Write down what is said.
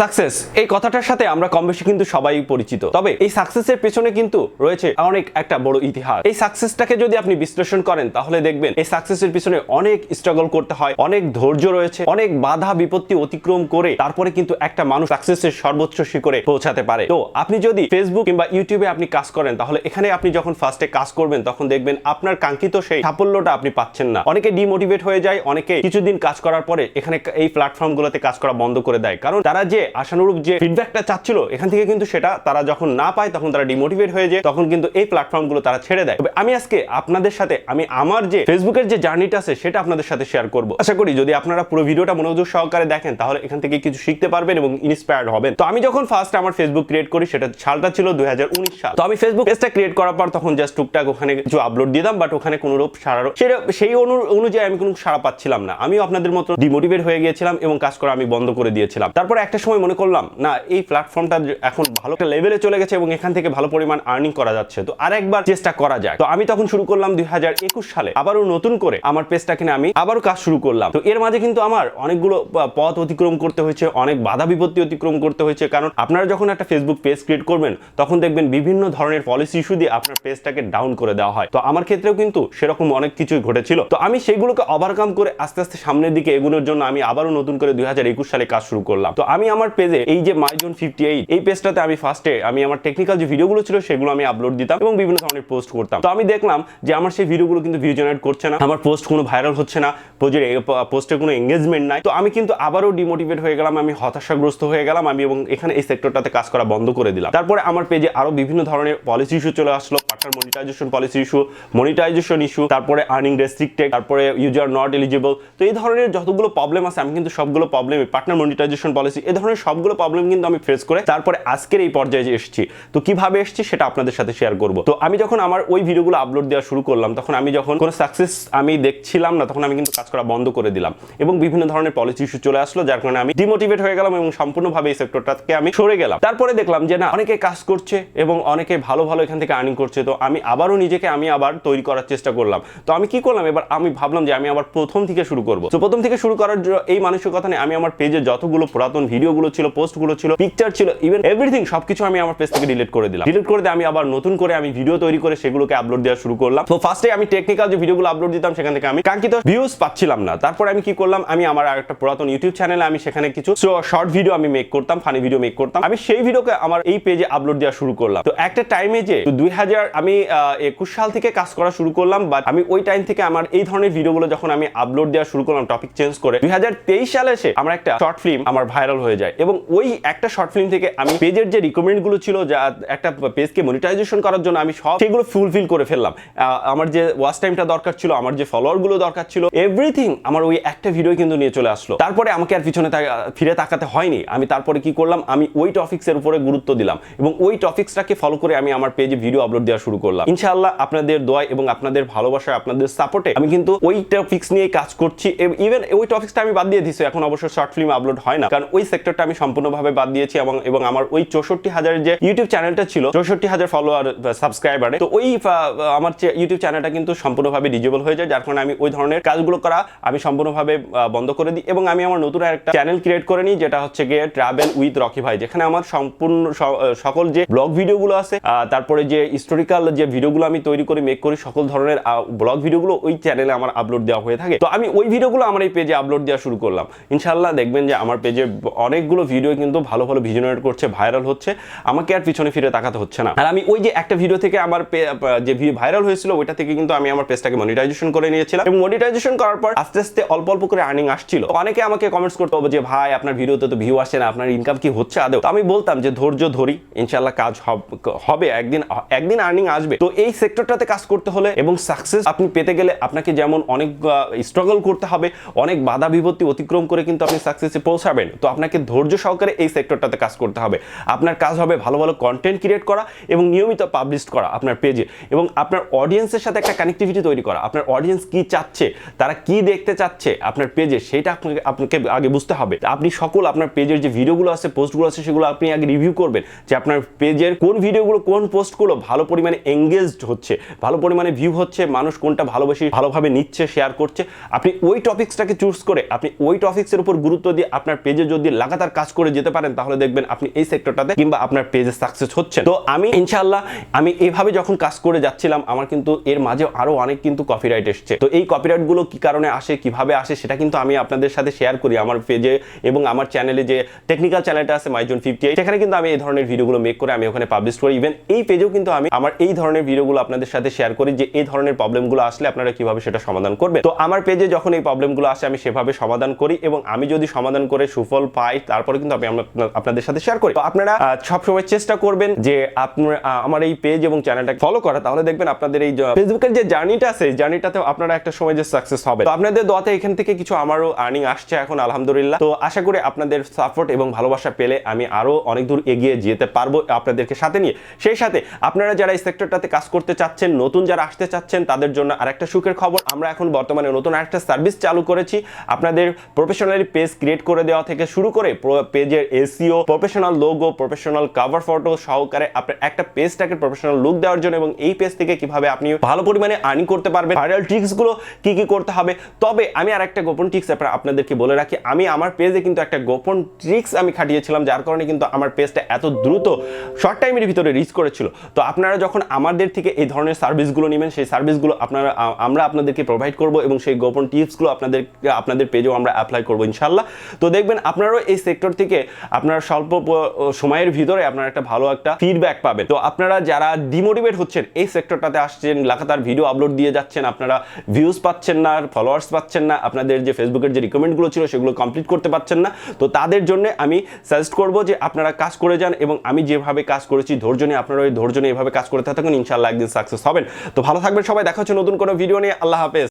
Success এই কথাটার সাথে আমরা কম বেশি কিন্তু সবাই পরিচিত। তবে এই সাকসেসের পেছনে কিন্তু রয়েছে অনেক একটা বড় ইতিহাস। এই সাকসেসটাকে যদি আপনি বিশ্লেষণ করেন, তাহলে দেখবেন এই সাকসেসের পিছনে অনেক স্ট্রাগল করতে হয়, অনেক ধৈর্য রয়েছে, অনেক বাধা বিপত্তি অতিক্রম করে তারপরে কিন্তু একটা মানুষ সাকসেসের সর্বোচ্চ শিখরে পৌঁছাতে পারে। তো আপনি যদি ফেসবুক কিংবা ইউটিউবে আপনি কাজ করেন, তাহলে এখানে আপনি যখন ফার্স্টে কাজ করবেন, তখন দেখবেন আপনার কাঙ্ক্ষিত সেই সাফল্যটা আপনি পাচ্ছেন না। অনেকে ডিমোটিভেট হয়ে যায়, অনেকে কিছুদিন কাজ করার পরে এখানে এই প্ল্যাটফর্মগুলোতে কাজ করা বন্ধ করে দেয়। কারণ তারা যে আশানুরূপ যে ফিডব্যাকটা চাচ্ছিল, এখান থেকে কিন্তু সেটা তারা যখন না পায়, তখন তারা ডিমোটিভেট হয়ে যায়, তখন কিন্তু এই প্ল্যাটফর্মগুলো তারা ছেড়ে দেয়। তবে আমি আজকে আপনাদের সাথে, আমি আমার যে ফেসবুকের যে জার্নিটা আছে, সেটা আপনাদের সাথে শেয়ার করব। আশা করি যদি আপনারা পুরো ভিডিওটা মনোযোগ সহকারে দেখেন, তাহলে এখান থেকে কিছু শিখতে পারবেন এবং ইন্সপায়ার্ড হবেন। তো আমি যখন ফার্স্ট আমার ফেসবুক ক্রিয়েট করি, সেটা সালটা ছিল দুই হাজার উনিশ সাল। তো আমি ফেসবুক পেজটা ক্রিয়েট করার পর তখন জাস্ট টুকটাক ওখানে কিছু আপলোড দিতাম বাট ওখানে কোনো রূপ সারা সেই অনু- অনুযায়ী আমি কোনো সারা পাচ্ছিলাম না। আমি আপনাদের মতো ডিমোটিভেট হয়ে গিয়েছিলাম এবং কাজ করা আমি বন্ধ করে দিয়েছিলাম। তারপরে একটা সময় মনে করলাম, না, এই প্ল্যাটফর্মটা এখন ভালো একটা লেভেলে চলে গেছে এবং এখান থেকে ভালো পরিমাণ আর্নিং করা যাচ্ছে। তো আরেকবার চেষ্টা করা যায় তো আমি তখন শুরু করলাম দুই হাজার একুশ সালে। আবারও নতুন করে আমার পেজটা কিনে আমি আবারও কাজ শুরু করলাম। তো এর মাঝে কিন্তু আমার অনেকগুলো পথ অতিক্রম করতে হয়েছে, অনেক বাধা বিপত্তি অতিক্রম করতে হয়েছে। কারণ আপনারা যখন একটা ফেসবুক পেজ ক্রিয়েট করবেন, তখন দেখবেন বিভিন্ন ধরনের পলিসি ইস্যু দিয়ে আপনার পেজটাকে ডাউন করে দেওয়া হয়। তো আমার ক্ষেত্রেও কিন্তু সেরকম অনেক কিছুই ঘটেছিল। তো আমি সেগুলোকে ওভারকাম করে আস্তে আস্তে সামনের দিকে এগুলোর জন্য আমি আবারও নতুন করে দুই হাজার একুশ সালে কাজ শুরু করলাম। তো আমি আমার পেজে এই যে মাইজন ফিফটি এইট এই পেজটাতে আমি ফার্স্টে আমি আমার টেকনিক্যাল যে ভিডিওগুলো ছিল সেগুলো আমি আপলোড দিতাম এবং বিভিন্ন ধরনের পোস্ট করতাম। তো আমি দেখলাম যে আমার সেই ভিডিওগুলো কিন্তু ভিউ জেনারেট করছে না, আমার পোস্ট কোনো ভাইরাল হচ্ছে না পোজের পোস্টের কোনো এঙ্গেজমেন্ট নাই। তো আমি কিন্তু আবারও ডিমোটিভেট হয়ে গেলাম, আমি হতাশাগ্রস্ত হয়ে গেলাম, আমি এবং এখানে এই সেক্টরটাতে কাজ করা বন্ধ করে দিলাম। তারপরে আমার পেজে আরও বিভিন্ন ধরনের পলিসি ইস্যু চলে আসলো partner monetization policy issue monetization issue তারপরে আর্নিং রেস্ট্রিক্টেড তারপরে ইউজার নট এলিজিবল তো এই ধরনের যতগুলো প্রবলেম আছে, আমি কিন্তু সবগুলো প্রবলেম পার্টনার মনিটাইজেশন পলিসি এই ধরনের সবগুলো প্রবলেম কিন্তু আমি ফেস করে তারপরে আজকের এই পর্যায়ে এসেছি। তো কীভাবে এসেছি সেটা আপনাদের সাথে শেয়ার করব। তো আমি যখন আমার ওই ভিডিওগুলো আপলোড দেওয়া শুরু করলাম, তখন আমি যখন কোনো সাকসেস আমি দেখছিলাম না, তখন আমি কিন্তু কাজ করা বন্ধ করে দিলাম এবং বিভিন্ন ধরনের পলিসি ইস্যু চলে আসলো, যার কারণে আমি ডিমোটিভেট হয়ে গেলাম এবং সম্পূর্ণভাবে এই সেক্টরটাকে আমি সরে গেলাম। তারপরে দেখলাম যে, না, অনেকে কাজ করছে এবং অনেকে ভালো ভালো এখান থেকে আর্নিং করছে, তো আমি আবারও নিজেকে আমি আবার তৈরি করার চেষ্টা করলাম। তো আমি কি করলাম? এবার আমি ভাবলাম যে, আমি আবার প্রথম থেকে শুরু করব। তো প্রথম থেকে শুরু করার এই মানসিকতা নিয়ে আমি আমার পেজে যতগুলো পুরাতন ভিডিওগুলো ছিল, পোস্টগুলো ছিল পিকচার ছিল ইভেন এভরিথিং সবকিছু আমি আমার পেজ থেকে ডিলিট করে দিলাম। ডিলিট করে দিয়ে আমি আবার নতুন করে আমি ভিডিও তৈরি করে সেগুলোকে আপলোড দেওয়া শুরু করলাম। তো ফার্স্টে আমি টেকনিক্যাল যে ভিডিওগুলো আপলোড দিতাম, সেখান থেকে আমি কাঙ্ক্ষিত ভিউজ পাচ্ছিলাম না। তারপরে আমি কি করলাম, আমি আমার একটা পুরাতন ইউটিউব চ্যানেলে আমি সেখানে কিছু শর্ট ভিডিও আমি মেক করতাম ফানি ভিডিও মেক করতাম। আমি সেই ভিডিওকে আমার এই পেজে আপলোড দেওয়া শুরু করলাম। তো একটা টাইমে যে দুই হাজার, আমি একুশ সাল থেকে কাজ করা শুরু করলাম বা আমি ওই টাইম থেকে আমার এই ধরনের ভিডিওগুলো যখন আমি আপলোড দেওয়া শুরু করলাম টপিক চেঞ্জ করে, দুই হাজার তেইশ সালে এসে আমার একটা শর্ট ফিল্ম আমার ভাইরাল হয়ে যায়। এবং ওই একটা শর্ট ফিল্ম থেকে আমি পেজের যে রিকমেন্ডগুলো ছিল, যা একটা পেজকে মনিটাইজেশন করার জন্য আমি সব সেগুলো ফুলফিল করে ফেললাম। আমার যে ওয়াচ টাইমটা দরকার ছিল, আমার যে ফলোয়ারগুলো দরকার ছিল এভরিথিং আমার ওই একটা ভিডিও কিন্তু নিয়ে চলে আসলো। তারপরে আমাকে আর পিছনে ফিরে তাকাতে হয়নি। আমি তারপরে কি করলাম? আমি ওই টপিক্সের উপরে গুরুত্ব দিলাম। এবং ওই টপিক্সটাকে ফলো করে আমি আমার পেজে ভিডিও আপলোড দেওয়া শুরু করলাম। ইনশাআল্লাহ আপনাদের দোয়া এবং আপনাদের ভালোবাসা আপনাদের সাপোর্টে আমি কিন্তু ওই টপিক্স নিয়ে কাজ করছি। ইভেন ওই টপিক্সটা আমি বাদ দিয়ে দিছি। এখন অবশ্য শর্ট ফিল্ম আপলোড হয় না। কারণ ওই সেক্টরটা আমি সম্পূর্ণভাবে বাদ দিয়েছি এবং এবং আমার ওই চৌষট্টি হাজারের যে ইউটিউব চ্যানেলটা ছিল, চৌষট্টি হাজার ফলোয়ার সাবস্ক্রাইবারে তো ওই আমার ইউটিউব চ্যানেলটা কিন্তু সম্পূর্ণভাবে ডিজেবল হয়ে যায়, যার কারণে আমি ওই ধরনের কাজগুলো করা আমি সম্পূর্ণভাবে বন্ধ করে দিই এবং আমি আমার নতুন একটা চ্যানেল ক্রিয়েট করে নিই, যেটা হচ্ছে গিয়ে ট্রাভেল উইথ রকি ভাই, যেখানে আমার সম্পূর্ণ সকল যে ব্লগ ভিডিওগুলো আছে তারপরে যে হিস্টোরিক্যাল যে ভিডিওগুলো আমি তৈরি করে মেক করি, সকল ধরনের ব্লগ ভিডিওগুলো ওই চ্যানেলে আমার আপলোড দেওয়া হয়ে থাকে। তো আমি ওই ভিডিওগুলো আমার এই পেজে আপলোড দেওয়া শুরু করলাম। ইনশাল্লাহ দেখবেন যে আমার পেজে অনেকগুলো ভিডিও কিন্তু ভালো ভালো ভিজনেট করছে ভাইরাল হচ্ছে। আমাকে আর পিছনে ফিরে তাকাতে হচ্ছে না। আর আমি ওই যে একটা ভিডিও থেকে আমার যে ভাইরাল হয়েছিল, ওইটা থেকে কিন্তু আমি আমার পেজটাকে মনিটাইজেশন করে নিয়েছিলাম। এবং মনিটাইজেশন করার পর আস্তে আস্তে অল্প অল্প করে আর্নিং আসছিল। অনেকে আমাকে কমেন্টস করতে হবে যে ভাই, আপনার ভিডিওতে তো ভিউ আসে না, আপনার ইনকাম কি হচ্ছে আদৌ? আমি বলতাম যে, ধৈর্য ধরি ইনশাল্লাহ কাজ হবে একদিন একদিন আর্নিং আসবে। তো এই সেক্টরটাতে কাজ করতে হলে এবং সাকসেস আপনি পেতে গেলে আপনাকে যেমন অনেক স্ট্রাগল করতে হবে, অনেক বাধা বিপত্তি অতিক্রম করে কিন্তু আপনি সাকসেসে পৌঁছাবেন। তো আপনাকে ধৈর্য সহকারে এই সেক্টরটাতে কাজ করতে হবে। আপনার কাজ হবে ভালো ভালো কন্টেন্ট ক্রিয়েট করা এবং নিয়মিত পাবলিশ করা আপনার পেজে এবং আপনার অডিয়েন্সের সাথে একটা কানেক্টিভিটি তৈরি করা। আপনার অডিয়েন্স কি চাচ্ছে, তারা কি দেখতে চাচ্ছে আপনার পেজে সেটা আপনাকে আপনাকে আগে বুঝতে হবে। আপনি সকল আপনার পেজের যে ভিডিওগুলো আছে পোস্টগুলো আছে, সেগুলো আপনি আগে রিভিউ করবেন যে আপনার পেজের কোন ভিডিওগুলো কোন পোস্টগুলো ভালো পরিমাণে এঙ্গেজড হচ্ছে, ভালো পরিমাণে ভিউ হচ্ছে, মানুষ কোনটা ভালোবেসে, ভালোভাবে নিচ্ছে শেয়ার করছে। আপনি ওই টপিক্সটাকে চুজ করে, আপনি ওই টপিক্সের উপর গুরুত্ব দিয়ে আপনার পেজে যদি লাগাতার লাগাতার কাজ করে যেতে পারেন, তাহলে দেখবেন আপনি এই সেক্টরটাতে কিংবা আপনার পেজে সাকসেস হচ্ছেন। তো আমি ইনশাআল্লাহ, আমি এইভাবে যখন কাজ করে যাচ্ছিলাম, আমার কিন্তু এর মাঝে আরও অনেক কিন্তু কপিরাইট এসছে। তো এই কপিরাইটগুলো কি কারণে আসে, কীভাবে আসে, সেটা কিন্তু আমি আপনাদের সাথে শেয়ার করি আমার পেজে এবং আমার চ্যানেলে যে টেকনিক্যাল চ্যানেলটা আছে মাইজন ফিফটি সেখানে কিন্তু আমি এই ধরনের ভিডিওগুলো মেক করে আমি ওখানে পাবলিশ করি। ইভেন এই পেজেও কিন্তু আমি আমার এই ধরনের ভিডিওগুলো আপনাদের সাথে শেয়ার করি যে এই ধরনের প্রবলেমগুলো আসলে আপনারা কীভাবে সেটা সমাধান করবেন। তো আমার পেজে যখন এই প্রবলেমগুলো আসে, আমি সেভাবে সমাধান করি এবং আমি যদি সমাধান করে সুফল পাই তারপরে কিন্তু আমি আপনাদের সাথে শেয়ার করি। তো আপনারা সবসময় চেষ্টা করবেন যে আমার এই পেজ এবং চ্যানেলটা ফলো করা। তাহলে দেখবেন আপনাদের এই ফেসবুকের যে জার্নিটা আছে জার্নিটাতে আপনারা একটা সময় যে সাকসেস হবে। তো আপনাদের দোয়াতে এখান থেকে কিছু আমারও আর্নিং আসছে এখন, আলহামদুলিল্লাহ। তো আশা করি আপনাদের সাপোর্ট এবং ভালোবাসা পেলে আমি আরও অনেক দূর এগিয়ে যেতে পারব আপনাদেরকে সাথে নিয়ে। সেই সাথে আপনারা যারা এই সেক্টরটাতে কাজ করতে চাচ্ছেন, নতুন যারা আসতে চাচ্ছেন, তাদের জন্য আরেকটা সুখের খবর। আমরা এখন বর্তমানে নতুন আরেকটা সার্ভিস চালু করেছি। আপনাদের প্রফেশনালি পেজ ক্রিয়েট করে দেওয়া থেকে শুরু করে পেজের SEO professional logo professional cover photo সহকারে আপনার একটা পেজটাকে প্রফেশনাল লুক দেওয়ার জন্য এবং এই পেজ থেকে কীভাবে আপনি ভালো পরিমাণে আর্নিং করতে পারবেন ভাইরাল ট্রিক্সগুলো কি কি করতে হবে। তবে আমি আর একটা গোপন ট্রিক্স আপনাদেরকে বলে রাখি, আমি আমার পেজে কিন্তু একটা গোপন ট্রিক্স আমি খাটিয়েছিলাম, যার কারণে কিন্তু আমার পেজটা এত দ্রুত শর্ট টাইমের ভিতরে রিচ করেছিল। তো আপনারা যখন আমাদের থেকে এই ধরনের সার্ভিসগুলো নেবেন, সেই সার্ভিসগুলো আপনারা আমরা আপনাদেরকে প্রোভাইড করব এবং সেই গোপন টিপসগুলো আপনাদের আপনাদের পেজেও আমরা অ্যাপ্লাই করব ইনশাল্লাহ তো দেখবেন আপনারাও এই সেক্টর থেকে আপনারা স্বল্প সময়ের ভিতরে আপনারা একটা ভালো একটা ফিডব্যাক পাবেন। তো আপনারা যারা ডিমোটিভেট হচ্ছেন, এই সেক্টরটাতে আসছেন, লাগাতার ভিডিও আপলোড দিয়ে যাচ্ছেন, আপনারা ভিউজ পাচ্ছেন না ফলোয়ার্স পাচ্ছেন না, আপনাদের যে ফেসবুকের যে রিকমেন্ডগুলো ছিল সেগুলো কমপ্লিট করতে পারছেন না, তো তাদের জন্য আমি সাজেস্ট করব যে আপনারা কাজ করে যান এবং আমি যেভাবে কাজ করেছি, ধৈর্য নিয়ে আপনারা ওই ধৈর্য নিয়ে এভাবে কাজ করতে থাকুন ইনশাল্লাহ একদিন সাকসেস হবেন। তো ভালো থাকবেন সবাই, দেখা হচ্ছে নতুন কোনো ভিডিও নিয়ে, আল্লাহ হাফেজ।